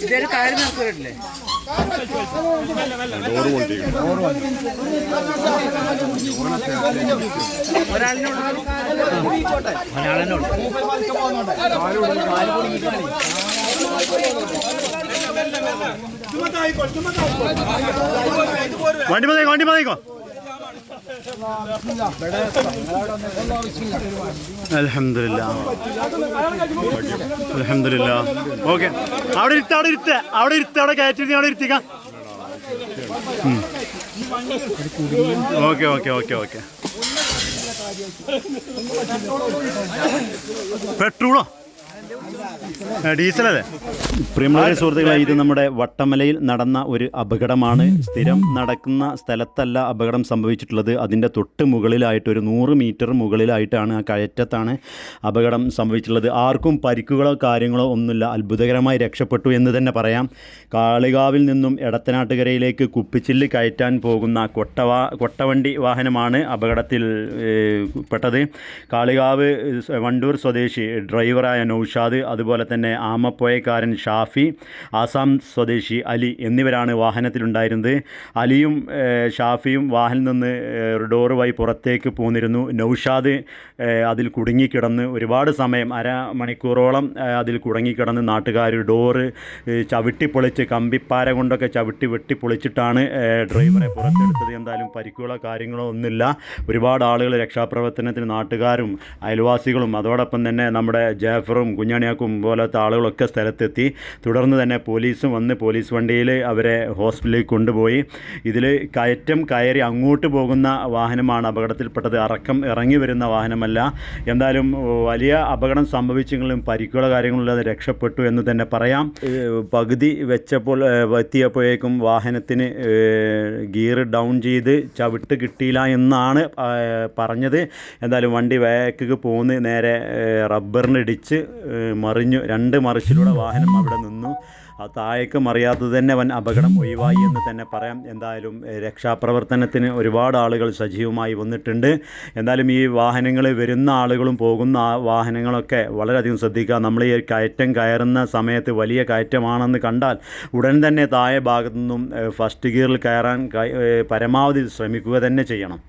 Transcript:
ഇതൊരു കാര്യം നോക്കില്ലേ ഡോറ് കൊണ്ടിരിക്കണം വണ്ടി മതിക്കോ വണ്ടി മതിക്കോ അലഹമില്ല അലഹമില്ല ഓക്കെ. അവിടെ ഇരുത്ത അവിടെ ഇരുത്ത. അവിടെ ഇരുത്ത അവിടെ കയറ്റി അവിടെ ഇരുത്തിക്കാം. Okay okay okay okay. പെട്രോളോ? ഡീസലല്ലേ? പ്രിയമുള്ള സുഹൃത്തുക്കളെ ഇത് നമ്മുടെ വട്ടമലയിൽ നടന്ന ഒരു അപകടമാണ്. സ്ഥിരം നടക്കുന്ന സ്ഥലത്തല്ല അപകടം സംഭവിച്ചിട്ടുള്ളത്. അതിന്റെ തൊട്ട് മുകളിലായിട്ട് ഒരു നൂറ് മീറ്റർ മുകളിലായിട്ടാണ് ആ കയറ്റത്താണ് അപകടം സംഭവിച്ചിട്ടുള്ളത്. ആർക്കും പരിക്കുകളോ കാര്യങ്ങളോ ഒന്നുമില്ല. അത്ഭുതകരമായി രക്ഷപ്പെട്ടു എന്ന് തന്നെ പറയാം. കാളികാവിൽ നിന്നും എടത്തനാട്ടുകരയിലേക്ക് കുപ്പിച്ചില്ല് കയറ്റാൻ പോകുന്ന കൊട്ടവാ കൊട്ടവണ്ടി വാഹനമാണ് അപകടത്തിൽ പെട്ടത്. കാളികാവ് വണ്ടൂർ സ്വദേശി ഡ്രൈവറായ നൌഷാദ് അതുപോലെ തന്നെ ആമപ്പോയക്കാരൻ ഷാഫി ആസാം സ്വദേശി അലി എന്നിവരാണ് വാഹനത്തിലുണ്ടായിരുന്നത്. അലിയും ഷാഫിയും വാഹനം നിന്ന് ഡോറ് വഴി പുറത്തേക്ക് പോന്നിരുന്നു. നൗഷാദ് അതിൽ കുടുങ്ങിക്കിടന്ന് ഒരുപാട് സമയം അര മണിക്കൂറോളം അതിൽ കുടുങ്ങിക്കിടന്ന് നാട്ടുകാർ ഡോറ് ചവിട്ടി ചവിട്ടിപ്പൊളിച്ച് കമ്പിപ്പാര കൊണ്ടൊക്കെ ചവിട്ടി വെട്ടി പൊളിച്ചിട്ടാണ് ഡ്രൈവറെ പുറത്തെടുത്തത്. എന്തായാലും പരിക്കുകളോ കാര്യങ്ങളോ ഒന്നുമില്ല. ഒരുപാട് ആളുകൾ രക്ഷാപ്രവർത്തനത്തിന് നാട്ടുകാരും അയൽവാസികളും അതോടൊപ്പം തന്നെ നമ്മുടെ ജാഫറും കുഞ്ഞാണിയാക്കും പോലത്തെ ആളുകളൊക്കെ സ്ഥലത്തെത്തി. തുടർന്ന് തന്നെ പോലീസും വന്ന് പോലീസ് വണ്ടിയിൽ അവരെ ഹോസ്പിറ്റലിൽ കൊണ്ടുപോയി. ഇതിൽ കയറ്റം കയറി അങ്ങോട്ട് പോകുന്ന വാഹനമാണ് അപകടത്തിൽപ്പെട്ടത്. അറക്കം ഇറങ്ങി വരുന്ന വാഹനമല്ല. എന്തായാലും വലിയ അപകടം സംഭവിച്ചെങ്കിലും പരിക്കുകളോ കാര്യങ്ങളില്ലാതെ രക്ഷപ്പെട്ടു എന്ന് തന്നെ പറയാം. പകുതി വെച്ചപ്പോൾ എത്തിയപ്പോഴേക്കും വാഹനത്തിന് ഗിയർ ഡൗൺ ചെയ്ത് ചവിട്ട് കിട്ടിയില്ല എന്നാണ് പറഞ്ഞത്. എന്തായാലും വണ്ടി വേക്ക് പോന്ന് നേരെ റബ്ബറിനിടിച്ച് ഏഹ് മറിഞ്ഞു രണ്ട് മറിച്ചിലൂടെ വാഹനം അവിടെ നിന്നു. ആ താഴേക്ക് മറിയാത്തത് തന്നെ വൻ അപകടം ഒഴിവായി എന്ന് തന്നെ പറയാം. എന്തായാലും രക്ഷാപ്രവർത്തനത്തിന് ഒരുപാട് ആളുകൾ സജീവമായി വന്നിട്ടുണ്ട്. എന്തായാലും ഈ വാഹനങ്ങൾ വരുന്ന ആളുകളും പോകുന്ന വാഹനങ്ങളൊക്കെ വളരെയധികം ശ്രദ്ധിക്കുക. നമ്മൾ ഈ കയറ്റം കയറുന്ന സമയത്ത് വലിയ കയറ്റമാണെന്ന് കണ്ടാൽ ഉടൻ തന്നെ താഴെ ഭാഗത്തു നിന്നും ഫസ്റ്റ് ഗിയറിൽ കയറാൻ പരമാവധി ശ്രമിക്കുക തന്നെ ചെയ്യണം.